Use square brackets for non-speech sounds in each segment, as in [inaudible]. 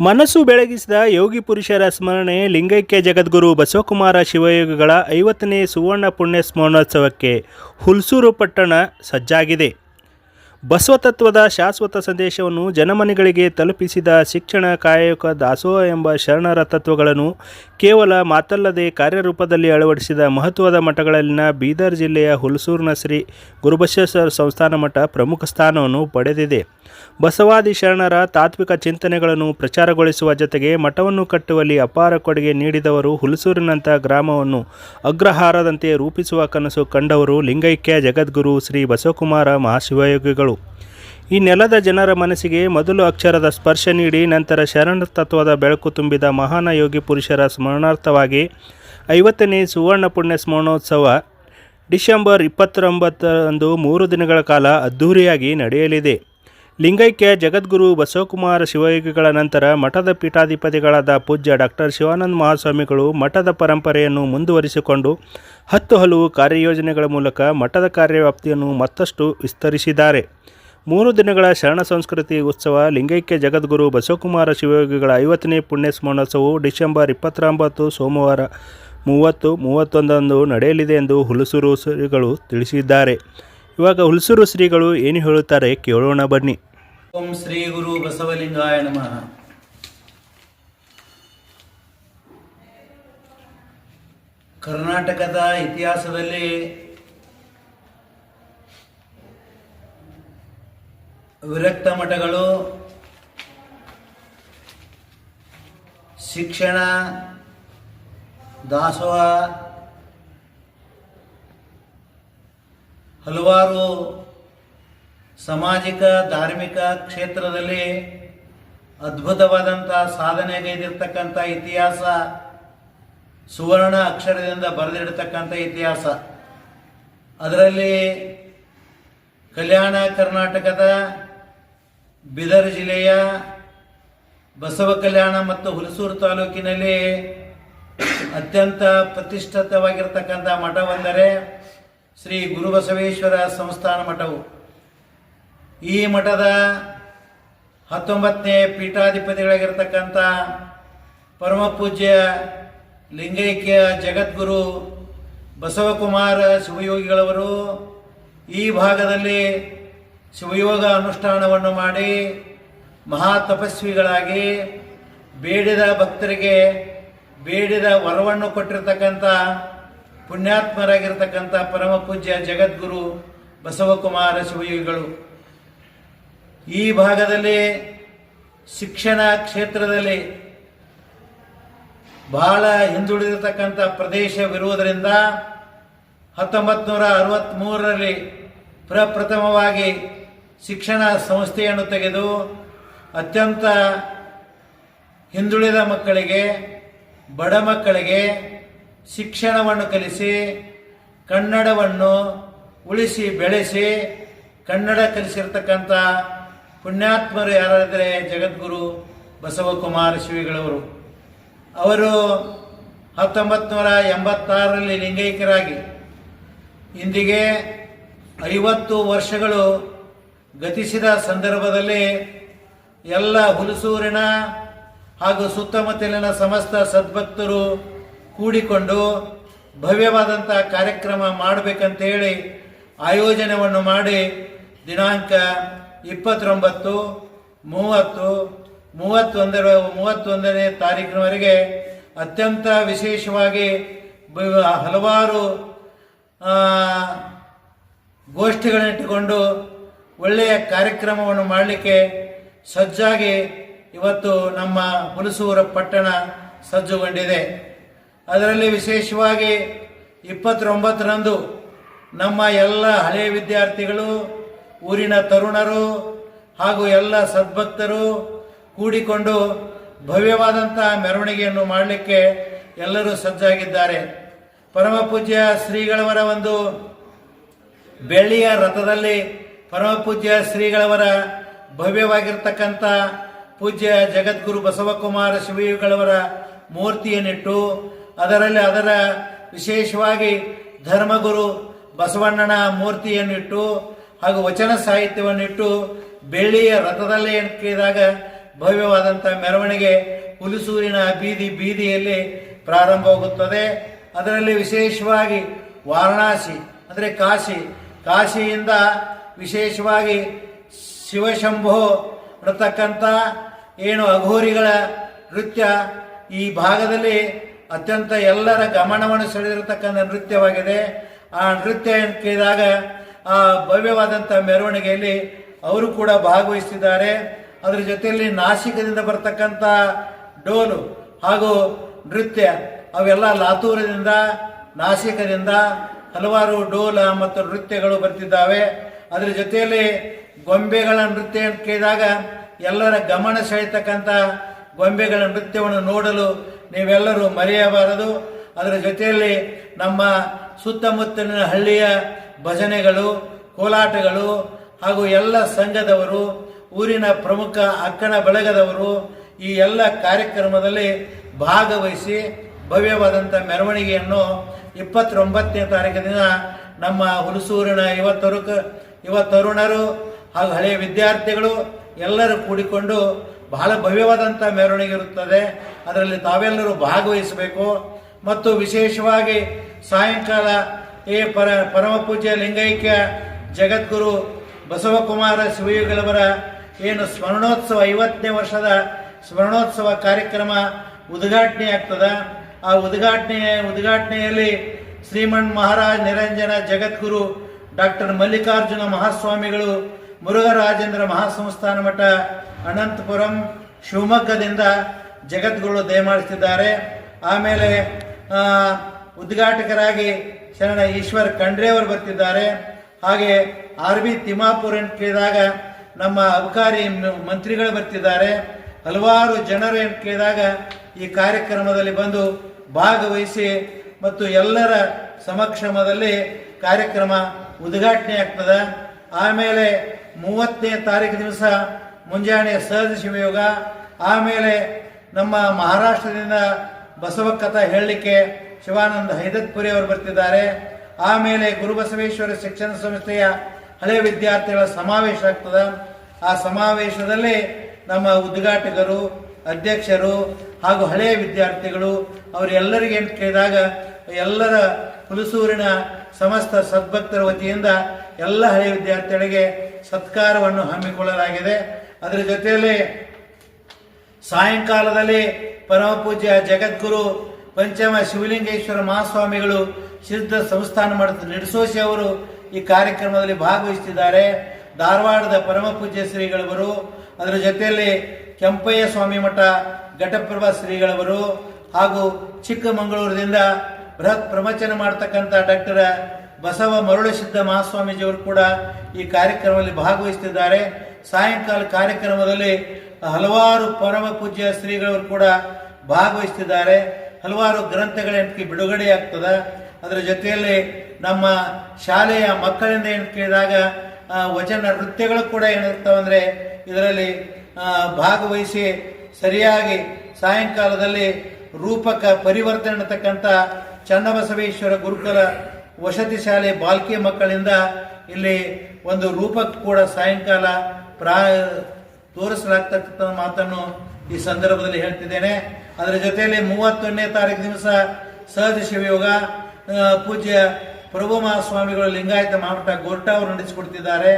ಮನಸ್ಸು ಬೆಳಗಿಸಿದ ಯೋಗಿ ಪುರುಷರ ಸ್ಮರಣೆ ಲಿಂಗೈಕ್ಯ ಜಗದ್ಗುರು ಬಸವಕುಮಾರ ಶಿವಯೋಗಿಗಳ ಐವತ್ತನೇ ಸುವರ್ಣ ಪುಣ್ಯ ಸ್ಮರಣೋತ್ಸವಕ್ಕೆ ಹುಲ್ಸೂರು ಪಟ್ಟಣ ಸಜ್ಜಾಗಿದೆ. ಬಸವತತ್ವದ ಶಾಶ್ವತ ಸಂದೇಶವನ್ನು ಜನಮನೆಗಳಿಗೆ ತಲುಪಿಸಿದ ಶಿಕ್ಷಣ ಕಾಯಕ ದಾಸೋಹ ಎಂಬ ಶರಣರ ತತ್ವಗಳನ್ನು ಕೇವಲ ಮಾತಲ್ಲದೆ ಕಾರ್ಯರೂಪದಲ್ಲಿ ಅಳವಡಿಸಿದ ಮಹತ್ವದ ಮಠಗಳಲ್ಲಿನ ಬೀದರ್ ಜಿಲ್ಲೆಯ ಹುಲ್ಸೂರಿನ ಶ್ರೀ ಗುರುಬಸವೇಶ್ವರ ಸಂಸ್ಥಾನ ಮಠ ಪ್ರಮುಖ ಸ್ಥಾನವನ್ನು ಪಡೆದಿದೆ. ಬಸವಾದಿ ಶರಣರ ತಾತ್ವಿಕ ಚಿಂತನೆಗಳನ್ನು ಪ್ರಚಾರಗೊಳಿಸುವ ಜೊತೆಗೆ ಮಠವನ್ನು ಕಟ್ಟುವಲ್ಲಿ ಅಪಾರ ಕೊಡುಗೆ ನೀಡಿದವರು ಹುಲಸೂರಿನಂಥ ಗ್ರಾಮವನ್ನು ಅಗ್ರಹಾರದಂತೆ ರೂಪಿಸುವ ಕನಸು ಕಂಡವರು ಲಿಂಗೈಕ್ಯ ಜಗದ್ಗುರು ಶ್ರೀ ಬಸವಕುಮಾರ ಮಹಾಶಿವಯೋಗಿಗಳು. ಈ ನೆಲದ ಜನರ ಮನಸ್ಸಿಗೆ ಮೊದಲು ಅಕ್ಷರದ ಸ್ಪರ್ಶ ನೀಡಿ ನಂತರ ಶರಣ ತತ್ವದ ಬೆಳಕು ತುಂಬಿದ ಮಹಾನ ಯೋಗಿ ಪುರುಷರ ಸ್ಮರಣಾರ್ಥವಾಗಿ ಐವತ್ತನೇ ಸುವರ್ಣ ಪುಣ್ಯ ಸ್ಮರಣೋತ್ಸವ ಡಿಸೆಂಬರ್ ಇಪ್ಪತ್ತೊಂಬತ್ತರಂದು ಮೂರು ದಿನಗಳ ಕಾಲ ಅದ್ಧೂರಿಯಾಗಿ ನಡೆಯಲಿದೆ. ಲಿಂಗೈಕ್ಯ ಜಗದ್ಗುರು ಬಸವಕುಮಾರ ಶಿವಯೋಗಿಗಳ ನಂತರ ಮಠದ ಪೀಠಾಧಿಪತಿಗಳಾದ ಪೂಜ್ಯ ಡಾಕ್ಟರ್ ಶಿವಾನಂದ ಮಹಾಸ್ವಾಮಿಗಳು ಮಠದ ಪರಂಪರೆಯನ್ನು ಮುಂದುವರಿಸಿಕೊಂಡು ಹತ್ತು ಹಲವು ಕಾರ್ಯಯೋಜನೆಗಳ ಮೂಲಕ ಮಠದ ಕಾರ್ಯವ್ಯಾಪ್ತಿಯನ್ನು ಮತ್ತಷ್ಟು ವಿಸ್ತರಿಸಿದ್ದಾರೆ. ಮೂರು ದಿನಗಳ ಶರಣ ಸಂಸ್ಕೃತಿ ಉತ್ಸವ ಲಿಂಗೈಕ್ಯ ಜಗದ್ಗುರು ಬಸವಕುಮಾರ ಶಿವಯೋಗಿಗಳ ಐವತ್ತನೇ ಪುಣ್ಯ ಸ್ಮರಣೋತ್ಸವವು ಡಿಸೆಂಬರ್ ಇಪ್ಪತ್ತೊಂಬತ್ತು ಸೋಮವಾರ ಮೂವತ್ತು ಮೂವತ್ತೊಂದರಂದು ನಡೆಯಲಿದೆ ಎಂದು ಹುಲಸೂರು ಶ್ರೀಗಳು ತಿಳಿಸಿದ್ದಾರೆ. ಇವಾಗ ಹುಲಸೂರು ಶ್ರೀಗಳು ಏನು ಹೇಳುತ್ತಾರೆ ಕೇಳೋಣ ಬನ್ನಿ. ಓಂ ಶ್ರೀ ಗುರು ಬಸವಲಿಂಗಾಯ ನಮಃ. ಕರ್ನಾಟಕದ ಇತಿಹಾಸದಲ್ಲಿ ವಿರಕ್ತ ಮಠಗಳು, ಶಿಕ್ಷಣ, ದಾಸೋಹ, ಹಲವಾರು ಸಾಮಾಜಿಕ, ಧಾರ್ಮಿಕ ಕ್ಷೇತ್ರದಲ್ಲಿ ಅದ್ಭುತವಾದಂಥ ಸಾಧನೆಗೈದಿರ್ತಕ್ಕಂಥ ಇತಿಹಾಸ, ಸುವರ್ಣ ಅಕ್ಷರದಿಂದ ಬರೆದಿಡ್ತಕ್ಕಂಥ ಇತಿಹಾಸ. ಅದರಲ್ಲಿ ಕಲ್ಯಾಣ ಕರ್ನಾಟಕದ ಬೀದರ್ ಜಿಲ್ಲೆಯ ಬಸವ ಕಲ್ಯಾಣ ಮತ್ತು ಹುಲಸೂರು ತಾಲೂಕಿನಲ್ಲಿ ಅತ್ಯಂತ ಪ್ರತಿಷ್ಠಿತವಾಗಿರ್ತಕ್ಕಂಥ ಮಠವೆಂದರೆ ಶ್ರೀ ಗುರುಬಸವೇಶ್ವರ ಸಂಸ್ಥಾನ ಮಠವು. ಈ ಮಠದ ಹತ್ತೊಂಬತ್ತನೇ ಪೀಠಾಧಿಪತಿಗಳಾಗಿರ್ತಕ್ಕಂಥ ಪರಮ ಪೂಜ್ಯ ಲಿಂಗೈಕ್ಯ ಜಗದ್ಗುರು ಬಸವಕುಮಾರ ಶಿವಯೋಗಿಗಳವರು ಈ ಭಾಗದಲ್ಲಿ ಶಿವಯೋಗ ಅನುಷ್ಠಾನವನ್ನು ಮಾಡಿ ಮಹಾ ತಪಸ್ವಿಗಳಾಗಿ ಬೇಡಿದ ಭಕ್ತರಿಗೆ ಬೇಡಿದ ವರವನ್ನು ಕೊಟ್ಟಿರ್ತಕ್ಕಂಥ ಪುಣ್ಯಾತ್ಮರಾಗಿರ್ತಕ್ಕಂಥ ಪರಮ ಪೂಜ್ಯ ಜಗದ್ಗುರು ಬಸವಕುಮಾರ ಶಿವಯೋಗಿಗಳು. ಈ ಭಾಗದಲ್ಲಿ ಶಿಕ್ಷಣ ಕ್ಷೇತ್ರದಲ್ಲಿ ಬಹಳ ಹಿಂದುಳಿದಿರತಕ್ಕಂಥ ಪ್ರದೇಶವಿರುವುದರಿಂದ ಹತ್ತೊಂಬತ್ತು ನೂರ ಅರವತ್ತ್ಮೂರರಲ್ಲಿ ಪ್ರಪ್ರಥಮವಾಗಿ ಶಿಕ್ಷಣ ಸಂಸ್ಥೆಯನ್ನು ತೆಗೆದು ಅತ್ಯಂತ ಹಿಂದುಳಿದ ಮಕ್ಕಳಿಗೆ, ಬಡ ಮಕ್ಕಳಿಗೆ ಶಿಕ್ಷಣವನ್ನು ಕಲಿಸಿ, ಕನ್ನಡವನ್ನು ಉಳಿಸಿ, ಬೆಳೆಸಿ, ಕನ್ನಡ ಕಲಿಸಿರ್ತಕ್ಕಂಥ ಪುಣ್ಯಾತ್ಮರು ಯಾರಾದರೆ ಜಗದ್ಗುರು ಬಸವಕುಮಾರ ಶಿವಿಗಳವರು. ಅವರು ಹತ್ತೊಂಬತ್ತು ನೂರ ಎಂಬತ್ತಾರರಲ್ಲಿ ಲಿಂಗೈಕ್ಯರಾಗಿ, ಇಂದಿಗೆ ಐವತ್ತು ವರ್ಷಗಳು ಗತಿಸಿದ ಸಂದರ್ಭದಲ್ಲಿ ಎಲ್ಲ ಹುಲಸೂರಿನ ಹಾಗೂ ಸುತ್ತಮುತ್ತಲಿನ ಸಮಸ್ತ ಸದ್ಭಕ್ತರು ಕೂಡಿಕೊಂಡು ಭವ್ಯವಾದಂಥ ಕಾರ್ಯಕ್ರಮ ಮಾಡಬೇಕಂತೇಳಿ ಆಯೋಜನೆಯನ್ನು ಮಾಡಿ ದಿನಾಂಕ ಇಪ್ಪತ್ತೊಂಬತ್ತು, ಮೂವತ್ತು, ಮೂವತ್ತೊಂದರ, ಮೂವತ್ತೊಂದನೇ ತಾರೀಕಿನವರೆಗೆ ಅತ್ಯಂತ ವಿಶೇಷವಾಗಿ ಹಲವಾರು ಗೋಷ್ಠಿಗಳನ್ನಿಟ್ಟುಕೊಂಡು ಒಳ್ಳೆಯ ಕಾರ್ಯಕ್ರಮವನ್ನು ಮಾಡಲಿಕ್ಕೆ ಸಜ್ಜಾಗಿ ಇವತ್ತು ನಮ್ಮ ಹುಲಸೂರ ಪಟ್ಟಣ ಸಜ್ಜುಗೊಂಡಿದೆ. ಅದರಲ್ಲಿ ವಿಶೇಷವಾಗಿ ಇಪ್ಪತ್ತೊಂಬತ್ತರಂದು ನಮ್ಮ ಎಲ್ಲ ಹಳೆಯ ವಿದ್ಯಾರ್ಥಿಗಳು, ಊರಿನ ತರುಣರು ಹಾಗೂ ಎಲ್ಲ ಸದ್ಭಕ್ತರು ಕೂಡಿಕೊಂಡು ಭವ್ಯವಾದಂಥ ಮೆರವಣಿಗೆಯನ್ನು ಮಾಡಲಿಕ್ಕೆ ಎಲ್ಲರೂ ಸಜ್ಜಾಗಿದ್ದಾರೆ. ಪರಮ ಪೂಜ್ಯ ಶ್ರೀಗಳವರ ಒಂದು ಬೆಳ್ಳಿಯ ರಥದಲ್ಲಿ ಪರಮ ಪೂಜ್ಯ ಶ್ರೀಗಳವರ ಭವ್ಯವಾಗಿರ್ತಕ್ಕಂಥ ಪೂಜ್ಯ ಜಗದ್ಗುರು ಬಸವಕುಮಾರ ಶಿವಯುಗಳವರ ಮೂರ್ತಿಯನ್ನಿಟ್ಟು ಅದರಲ್ಲಿ ಅದರ ವಿಶೇಷವಾಗಿ ಧರ್ಮಗುರು ಬಸವಣ್ಣನ ಮೂರ್ತಿಯನ್ನಿಟ್ಟು ಹಾಗೂ ವಚನ ಸಾಹಿತ್ಯವನ್ನಿಟ್ಟು ಬೆಳ್ಳಿಯ ರಥದಲ್ಲಿ ಕೇಳಿದಾಗ ಭವ್ಯವಾದಂಥ ಮೆರವಣಿಗೆ ಹುಲಿಸೂರಿನ ಬೀದಿ ಬೀದಿಯಲ್ಲಿ ಪ್ರಾರಂಭವಾಗುತ್ತದೆ. ಅದರಲ್ಲಿ ವಿಶೇಷವಾಗಿ ವಾರಣಾಸಿ, ಅಂದರೆ ಕಾಶಿ, ಕಾಶಿಯಿಂದ ವಿಶೇಷವಾಗಿ ಶಿವಶಂಭೋ ಇರತಕ್ಕಂಥ ಏನು ಅಘೋರಿಗಳ ನೃತ್ಯ ಈ ಭಾಗದಲ್ಲಿ ಅತ್ಯಂತ ಎಲ್ಲರ ಗಮನವನ್ನು ಸೆಳೆದಿರತಕ್ಕಂಥ ನೃತ್ಯವಾಗಿದೆ. ಆ ನೃತ್ಯ ಕೇಳಿದಾಗ ಆ ಭವ್ಯವಾದಂಥ ಮೆರವಣಿಗೆಯಲ್ಲಿ ಅವರು ಕೂಡ ಭಾಗವಹಿಸಿದ್ದಾರೆ ಅದರ ಜೊತೆಯಲ್ಲಿ ನಾಸಿಕದಿಂದ ಬರ್ತಕ್ಕಂಥ ಡೋಲು ಹಾಗೂ ನೃತ್ಯ ಅವೆಲ್ಲ ಲಾತೂರದಿಂದ, ನಾಸಿಕದಿಂದ ಹಲವಾರು ಡೋಲ ಮತ್ತು ನೃತ್ಯಗಳು ಬರ್ತಿದ್ದಾವೆ. ಅದರ ಜೊತೆಯಲ್ಲಿ ಗೊಂಬೆಗಳ ನೃತ್ಯ ಅಂತ ಕೇಳಿದಾಗ ಎಲ್ಲರ ಗಮನ ಸೆಳೆತಕ್ಕಂಥ ಗೊಂಬೆಗಳ ನೃತ್ಯವನ್ನು ನೋಡಲು ನೀವೆಲ್ಲರೂ ಮರೆಯಬಾರದು. ಅದರ ಜೊತೆಯಲ್ಲಿ ನಮ್ಮ ಸುತ್ತಮುತ್ತಲಿನ ಹಳ್ಳಿಯ ಭಜನೆಗಳು, ಕೋಲಾಟಗಳು ಹಾಗೂ ಎಲ್ಲ ಸಂಘದವರು, ಊರಿನ ಪ್ರಮುಖ ಅಕ್ಕನ ಬಳಗದವರು ಈ ಎಲ್ಲ ಕಾರ್ಯಕ್ರಮದಲ್ಲಿ ಭಾಗವಹಿಸಿ ಭವ್ಯವಾದಂಥ ಮೆರವಣಿಗೆಯನ್ನು ಇಪ್ಪತ್ತೊಂಬತ್ತನೇ ತಾರೀಕಿನ ನಮ್ಮ ಹುಲಸೂರಿನ ಯುವ ತರುಕ ಯುವ ತರುಣರು ಹಾಗೂ ಹಳೆಯ ವಿದ್ಯಾರ್ಥಿಗಳು ಎಲ್ಲರೂ ಕೂಡಿಕೊಂಡು ಬಹಳ ಭವ್ಯವಾದಂಥ ಮೆರವಣಿಗೆ ಇರುತ್ತದೆ. ಅದರಲ್ಲಿ ತಾವೆಲ್ಲರೂ ಭಾಗವಹಿಸಬೇಕು. ಮತ್ತು ವಿಶೇಷವಾಗಿ ಸಾಯಂಕಾಲ ಈ ಪರ ಪರಮ ಪೂಜ್ಯ ಲಿಂಗೈಕ್ಯ ಜಗದ್ಗುರು ಬಸವಕುಮಾರ ಶಿವಯುಗಳವರ ಏನು ಸ್ಮರಣೋತ್ಸವ, ಐವತ್ತನೇ ವರ್ಷದ ಸ್ಮರಣೋತ್ಸವ ಕಾರ್ಯಕ್ರಮ ಉದ್ಘಾಟನೆ ಆಗ್ತದ. ಆ ಉದ್ಘಾಟನೆ, ಉದ್ಘಾಟನೆಯಲ್ಲಿ ಶ್ರೀಮನ್ ಮಹಾರಾಜ್ ನಿರಂಜನ ಜಗದ್ಗುರು ಡಾಕ್ಟರ್ ಮಲ್ಲಿಕಾರ್ಜುನ ಮಹಾಸ್ವಾಮಿಗಳು, ಮುರುಘರಾಜೇಂದ್ರ ಮಹಾಸಂಸ್ಥಾನ ಮಠ, ಅನಂತಪುರಂ, ಶಿವಮೊಗ್ಗದಿಂದ ಜಗದ್ಗುರು ದಯಮಾಡಿಸಿದ್ದಾರೆ. ಆಮೇಲೆ ಉದ್ಘಾಟಕರಾಗಿ ಶರಣ ಈಶ್ವರ್ ಖಂಡ್ರೆ ಅವರು ಬರ್ತಿದ್ದಾರೆ. ಹಾಗೆ ಆರ್ ಬಿ ತಿಮ್ಮಾಪುರ್ ಅಂತ ಕೇಳಿದಾಗ ನಮ್ಮ ಅಬಕಾರಿ ಮಂತ್ರಿಗಳು ಬರ್ತಿದ್ದಾರೆ. ಹಲವಾರು ಜನರು ಅಂತ ಕೇಳಿದಾಗ ಈ ಕಾರ್ಯಕ್ರಮದಲ್ಲಿ ಬಂದು ಭಾಗವಹಿಸಿ ಮತ್ತು ಎಲ್ಲರ ಸಮಕ್ಷಮದಲ್ಲಿ ಕಾರ್ಯಕ್ರಮ ಉದ್ಘಾಟನೆ ಆಗ್ತದೆ. ಆಮೇಲೆ ಮೂವತ್ತನೇ ತಾರೀಕು ದಿವಸ ಮುಂಜಾನೆ ಸಹಜ ಶಿವಯೋಗ. ಆಮೇಲೆ ನಮ್ಮ ಮಹಾರಾಷ್ಟ್ರದಿಂದ ಬಸವ ಕಥಾ ಹೇಳಲಿಕ್ಕೆ ಶಿವಾನಂದ ಹೈದತ್ಪುರಿ ಅವರು ಬರ್ತಿದ್ದಾರೆ. ಆಮೇಲೆ ಗುರುಬಸವೇಶ್ವರ ಶಿಕ್ಷಣ ಸಂಸ್ಥೆಯ ಹಳೆಯ ವಿದ್ಯಾರ್ಥಿಗಳ ಸಮಾವೇಶ ಆಗ್ತದೆ. ಆ ಸಮಾವೇಶದಲ್ಲಿ ನಮ್ಮ ಉದ್ಘಾಟಕರು, ಅಧ್ಯಕ್ಷರು ಹಾಗೂ ಹಳೆಯ ವಿದ್ಯಾರ್ಥಿಗಳು ಅವರೆಲ್ಲರಿಗೆ ಅಂತ ಕೇಳಿದಾಗ ಎಲ್ಲರ ಹುಲಸೂರಿನ ಸಮಸ್ತ ಸದ್ಭಕ್ತರ ವತಿಯಿಂದ ಎಲ್ಲ ಹಳೆಯ ವಿದ್ಯಾರ್ಥಿಗಳಿಗೆ ಸತ್ಕಾರವನ್ನು ಹಮ್ಮಿಕೊಳ್ಳಲಾಗಿದೆ. ಅದರ ಜೊತೆಯಲ್ಲಿ ಸಾಯಂಕಾಲದಲ್ಲಿ ಪರಮ ಪೂಜ್ಯ ಜಗದ್ಗುರು ಪಂಚಮ ಶಿವಲಿಂಗೇಶ್ವರ ಮಹಾಸ್ವಾಮಿಗಳು ಸಿದ್ಧ ಸಂಸ್ಥಾನ ಮಾಡುತ್ತ ನಿಡಸೋಶಿ ಅವರು ಈ ಕಾರ್ಯಕ್ರಮದಲ್ಲಿ ಭಾಗವಹಿಸುತ್ತಿದ್ದಾರೆ. ಧಾರವಾಡದ ಪರಮ ಪೂಜ್ಯ ಶ್ರೀಗಳವರು, ಅದರ ಜೊತೆಯಲ್ಲಿ ಕೆಂಪಯ್ಯ ಸ್ವಾಮಿ ಮಠ ಘಟಪ್ರಭಾ ಶ್ರೀಗಳವರು ಹಾಗೂ ಚಿಕ್ಕಮಗಳೂರಿನಿಂದ ಬೃಹತ್ ಪ್ರವಚನ ಮಾಡ್ತಕ್ಕಂಥ ಡಾಕ್ಟರ್ ಬಸವ ಮರುಳಸಿದ್ಧ ಮಹಾಸ್ವಾಮೀಜಿಯವರು ಕೂಡ ಈ ಕಾರ್ಯಕ್ರಮದಲ್ಲಿ ಭಾಗವಹಿಸುತ್ತಿದ್ದಾರೆ ಸಾಯಂಕಾಲ ಕಾರ್ಯಕ್ರಮದಲ್ಲಿ ಹಲವಾರು ಪರಮ ಪೂಜ್ಯ ಶ್ರೀಗಳವರು ಕೂಡ ಭಾಗವಹಿಸುತ್ತಿದ್ದಾರೆ ಹಲವಾರು ಗ್ರಂಥಗಳೇನಕ್ಕೆ ಬಿಡುಗಡೆ ಆಗ್ತದೆ. ಅದರ ಜೊತೆಯಲ್ಲಿ ನಮ್ಮ ಶಾಲೆಯ ಮಕ್ಕಳಿಂದ ಏನು ಕೇಳಿದಾಗ ವಚನ ನೃತ್ಯಗಳು ಕೂಡ ಏನಿರ್ತಾವೆ ಅಂದರೆ ಇದರಲ್ಲಿ ಭಾಗವಹಿಸಿ ಸರಿಯಾಗಿ ಸಾಯಂಕಾಲದಲ್ಲಿ ರೂಪಕ ಪರಿವರ್ತನೆ ಅನ್ನತಕ್ಕಂಥ ಚನ್ನಬಸವೇಶ್ವರ ಗುರುಕುಲ ವಸತಿ ಶಾಲೆ ಬಾಲ್ಕಿಯ ಮಕ್ಕಳಿಂದ ಇಲ್ಲಿ ಒಂದು ರೂಪಕ ಕೂಡ ಸಾಯಂಕಾಲ ಪ್ರಾ ತೋರಿಸಲಾಗ್ತಕ್ಕಂಥ ಮಾತನ್ನು ಈ ಸಂದರ್ಭದಲ್ಲಿ ಹೇಳ್ತಿದ್ದೇನೆ. ಅದರ ಜೊತೆಯಲ್ಲಿ ಮೂವತ್ತೊಂದನೇ ತಾರೀಕು ದಿವಸ ಸಹಜ ಶಿವಯೋಗ ಪೂಜ್ಯ ಪ್ರಭು ಮಹಾಸ್ವಾಮಿಗಳು ಲಿಂಗಾಯತ ಮಾಮಠ ಗೋರ್ಟಾ ಅವರು ನಡೆಸಿಕೊಡ್ತಿದ್ದಾರೆ.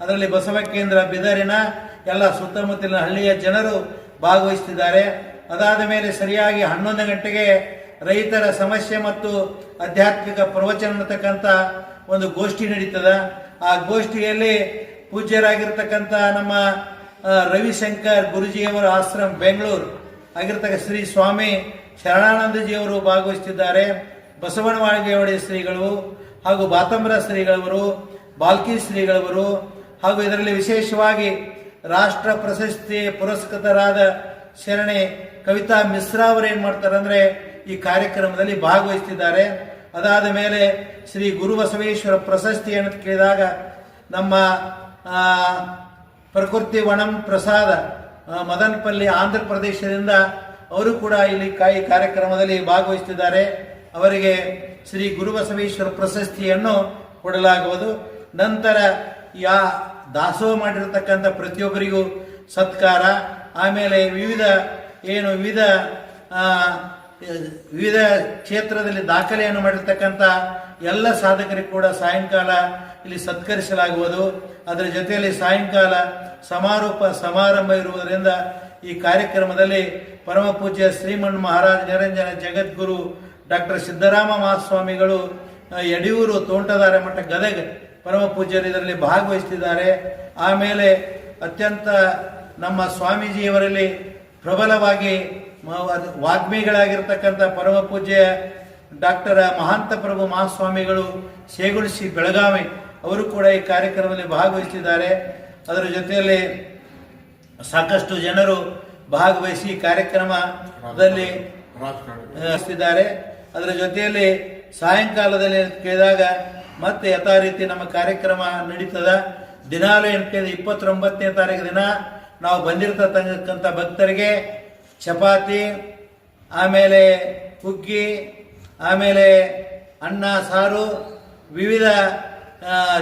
ಅದರಲ್ಲಿ ಬಸವ ಕೇಂದ್ರ ಬಿದರಿನ ಎಲ್ಲ ಸುತ್ತಮುತ್ತಲಿನ ಹಳ್ಳಿಯ ಜನರು ಭಾಗವಹಿಸುತ್ತಿದ್ದಾರೆ ಅದಾದ ಮೇಲೆ ಸರಿಯಾಗಿ ಹನ್ನೊಂದು ಗಂಟೆಗೆ ರೈತರ ಸಮಸ್ಯೆ ಮತ್ತು ಆಧ್ಯಾತ್ಮಿಕ ಪ್ರವಚನ ಅನ್ನತಕ್ಕಂಥ ಒಂದು ಗೋಷ್ಠಿ ನಡೀತದ. ಆ ಗೋಷ್ಠಿಯಲ್ಲಿ ಪೂಜ್ಯರಾಗಿರ್ತಕ್ಕಂಥ ನಮ್ಮ ರವಿಶಂಕರ್ ಗುರುಜಿಯವರ ಆಶ್ರಮ ಬೆಂಗಳೂರು, ಆಗಿರ್ತಕ್ಕ ಶ್ರೀ ಸ್ವಾಮಿ ಶರಣಾನಂದಜಿಯವರು ಭಾಗವಹಿಸುತ್ತಿದ್ದಾರೆ ಬಸವನವಾಳಿಗೆಯವಡಿ ಶ್ರೀಗಳು ಹಾಗೂ ಬಾತಂಬರ ಶ್ರೀಗಳವರು, ಬಾಲ್ಕಿ ಶ್ರೀಗಳವರು ಹಾಗೂ ಇದರಲ್ಲಿ ವಿಶೇಷವಾಗಿ ರಾಷ್ಟ್ರ ಪ್ರಶಸ್ತಿ ಪುರಸ್ಕೃತರಾದ ಶರಣೆ ಕವಿತಾ ಮಿಶ್ರಾ ಅವರು ಏನು ಮಾಡ್ತಾರೆ ಅಂದ್ರೆ ಈ ಕಾರ್ಯಕ್ರಮದಲ್ಲಿ ಭಾಗವಹಿಸ್ತಿದ್ದಾರೆ. ಅದಾದ ಮೇಲೆ ಶ್ರೀ ಗುರು ಬಸವೇಶ್ವರ ಪ್ರಶಸ್ತಿಯನ್ನು ಕೇಳಿದಾಗ ನಮ್ಮ ಪ್ರಕೃತಿ ವಣಂ ಪ್ರಸಾದ ಮದನ್ಪಲ್ಲಿ ಆಂಧ್ರ ಪ್ರದೇಶದಿಂದ ಅವರು ಕೂಡ ಇಲ್ಲಿ ಈ ಕಾರ್ಯಕ್ರಮದಲ್ಲಿ ಭಾಗವಹಿಸುತ್ತಿದ್ದಾರೆ ಅವರಿಗೆ ಶ್ರೀ ಗುರುಬಸವೇಶ್ವರ ಪ್ರಶಸ್ತಿಯನ್ನು ಕೊಡಲಾಗುವುದು. ನಂತರ ಯಾ, ದಾಸೋಹ ಮಾಡಿರತಕ್ಕಂಥ ಪ್ರತಿಯೊಬ್ಬರಿಗೂ ಸತ್ಕಾರ. ಆಮೇಲೆ ವಿವಿಧ, ಏನು ವಿವಿಧ ವಿವಿಧ ಕ್ಷೇತ್ರದಲ್ಲಿ ದಾಖಲೆಯನ್ನು ಮಾಡಿರ್ತಕ್ಕಂಥ ಎಲ್ಲ ಸಾಧಕರಿಗೆ ಕೂಡ ಸಾಯಂಕಾಲ ಇಲ್ಲಿ ಸತ್ಕರಿಸಲಾಗುವುದು. ಅದರ ಜೊತೆಯಲ್ಲಿ ಸಾಯಂಕಾಲ ಸಮಾರೋಪ ಸಮಾರಂಭ ಇರುವುದರಿಂದ ಈ ಕಾರ್ಯಕ್ರಮದಲ್ಲಿ ಪರಮ ಪೂಜ್ಯ ಶ್ರೀಮನ್ ಮಹಾರಾಜ ನಿರಂಜನ ಜಗದ್ಗುರು ಡಾಕ್ಟರ್ ಸಿದ್ದರಾಮ ಮಹಾಸ್ವಾಮಿಗಳು ಯಡಿಯೂರು ತೋಂಟದಾರ ಮಠ ಗದಗ ಪರಮ ಪೂಜ್ಯರು ಇದರಲ್ಲಿ ಭಾಗವಹಿಸುತ್ತಿದ್ದಾರೆ ಆಮೇಲೆ ಅತ್ಯಂತ ನಮ್ಮ ಸ್ವಾಮೀಜಿಯವರಲ್ಲಿ ಪ್ರಬಲವಾಗಿ ವಾಗ್ಮಿಗಳಾಗಿರ್ತಕ್ಕಂಥ ಪರಮ ಪೂಜ್ಯ ಡಾಕ್ಟರ್ ಮಹಾಂತ ಪ್ರಭು ಮಹಾಸ್ವಾಮಿಗಳು ಶೇಗುಣಿಸಿ ಬೆಳಗಾವಿ ಅವರು ಕೂಡ ಈ ಕಾರ್ಯಕ್ರಮದಲ್ಲಿ ಭಾಗವಹಿಸಿದ್ದಾರೆ. ಅದರ ಜೊತೆಯಲ್ಲಿ ಸಾಕಷ್ಟು ಜನರು ಭಾಗವಹಿಸಿ ಈ ಕಾರ್ಯಕ್ರಮದಲ್ಲಿ ಹಚ್ಚಿದ್ದಾರೆ ಅದರ ಜೊತೆಯಲ್ಲಿ ಸಾಯಂಕಾಲದಲ್ಲಿ ಕೇಳಿದಾಗ ಮತ್ತೆ ಯಥಾ ರೀತಿ ನಮ್ಮ ಕಾರ್ಯಕ್ರಮ ನಡೀತದ. ದಿನಾಲು ಏನು ಕೇಳಿದ ಇಪ್ಪತ್ತೊಂಬತ್ತನೇ ತಾರೀಕು ದಿನ ನಾವು ಬಂದಿರತಕ್ಕಂಥ ಭಕ್ತರಿಗೆ ಚಪಾತಿ, ಆಮೇಲೆ ಹುಗ್ಗಿ ಆಮೇಲೆ ಅನ್ನ, ಸಾರು, ವಿವಿಧ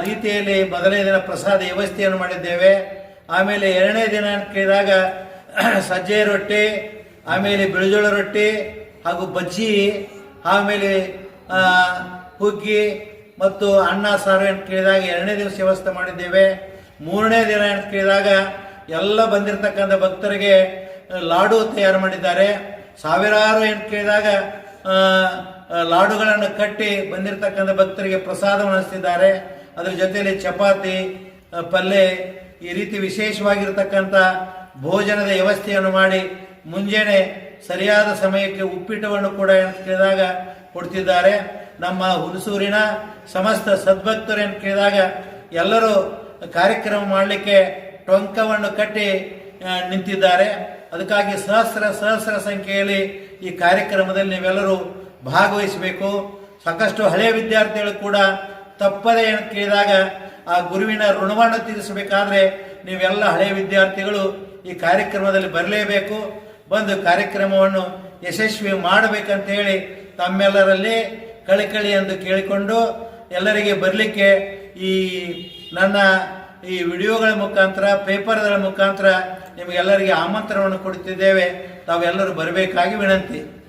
ರೀತಿಯಲ್ಲಿ ಮೊದಲನೇ ದಿನ ಪ್ರಸಾದ ವ್ಯವಸ್ಥೆಯನ್ನು ಮಾಡಿದ್ದೇವೆ. ಆಮೇಲೆ ಎರಡನೇ ದಿನ ಕೇಳಿದಾಗ [clears throat] ಸಜ್ಜೆ ರೊಟ್ಟಿ, ಆಮೇಲೆ ಬಿಳಿಜೋಳ ರೊಟ್ಟಿ ಹಾಗೂ ಬಜ್ಜಿ, ಆಮೇಲೆ ಹುಗ್ಗಿ ಮತ್ತು ಅನ್ನ, ಸಾರು ಅಂತ ಕೇಳಿದಾಗ ಎರಡನೇ ದಿವಸ ವ್ಯವಸ್ಥೆ ಮಾಡಿದ್ದೇವೆ. ಮೂರನೇ ದಿನ ಅಂತ ಕೇಳಿದಾಗ ಎಲ್ಲ ಬಂದಿರತಕ್ಕಂಥ ಭಕ್ತರಿಗೆ ಲಾಡು ತಯಾರು ಮಾಡಿದ್ದಾರೆ? ಸಾವಿರಾರು ಅಂತ ಕೇಳಿದಾಗ ಲಾಡುಗಳನ್ನು ಕಟ್ಟಿ ಬಂದಿರತಕ್ಕಂಥ ಭಕ್ತರಿಗೆ ಪ್ರಸಾದವನ್ನು ಹಂಚ್ತಿದ್ದಾರೆ ಅದರ ಜೊತೆಯಲ್ಲಿ ಚಪಾತಿ ಪಲ್ಯ ಈ ರೀತಿ ವಿಶೇಷವಾಗಿರ್ತಕ್ಕಂಥ ಭೋಜನದ ವ್ಯವಸ್ಥೆಯನ್ನು ಮಾಡಿ ಮುಂಜಾನೆ ಸರಿಯಾದ ಸಮಯಕ್ಕೆ ಉಪ್ಪಿಟ್ಟವನ್ನು ಕೂಡ ಅಂತ ಕೇಳಿದಾಗ ಕೊಡ್ತಿದ್ದಾರೆ. ನಮ್ಮ ಹುಣಸೂರಿನ ಸಮಸ್ತ ಸದ್ಭಕ್ತರು ಅಂತ ಕೇಳಿದಾಗ, ಎಲ್ಲರೂ ಕಾರ್ಯಕ್ರಮ ಮಾಡಲಿಕ್ಕೆ ಟೊಂಕವನ್ನು ಕಟ್ಟಿ ನಿಂತಿದ್ದಾರೆ. ಅದಕ್ಕಾಗಿ ಸಹಸ್ರ ಸಹಸ್ರ ಸಂಖ್ಯೆಯಲ್ಲಿ ಈ ಕಾರ್ಯಕ್ರಮದಲ್ಲಿ ನೀವೆಲ್ಲರೂ ಭಾಗವಹಿಸಬೇಕು. ಸಾಕಷ್ಟು ಹಳೆಯ ವಿದ್ಯಾರ್ಥಿಗಳು ಕೂಡ ತಪ್ಪದೇ ಏನು ಕೇಳಿದಾಗ ಆ ಗುರುವಿನ ಋಣವನ್ನು ತೀರಿಸಬೇಕಾದ್ರೆ ನೀವೆಲ್ಲ ಹಳೆಯ ವಿದ್ಯಾರ್ಥಿಗಳು ಈ ಕಾರ್ಯಕ್ರಮದಲ್ಲಿ ಬರಲೇಬೇಕು. ಬಂದು ಕಾರ್ಯಕ್ರಮವನ್ನು ಯಶಸ್ವಿ ಮಾಡಬೇಕಂತ ಹೇಳಿ ತಮ್ಮೆಲ್ಲರಲ್ಲಿ ಕಳಿಕಳಿ ಎಂದು ಕೇಳಿಕೊಂಡು ಎಲ್ಲರಿಗೆ ಬರಲಿಕ್ಕೆ ಈ ನನ್ನ ಈ ವಿಡಿಯೋಗಳ ಮುಖಾಂತರ ಪೇಪರ್ಗಳ ಮುಖಾಂತರ ನಿಮಗೆಲ್ಲರಿಗೆ ಆಮಂತ್ರಣವನ್ನು ಕೊಡುತ್ತಿದ್ದೇವೆ. ತಾವೆಲ್ಲರೂ ಬರಬೇಕಾಗಿ ವಿನಂತಿ.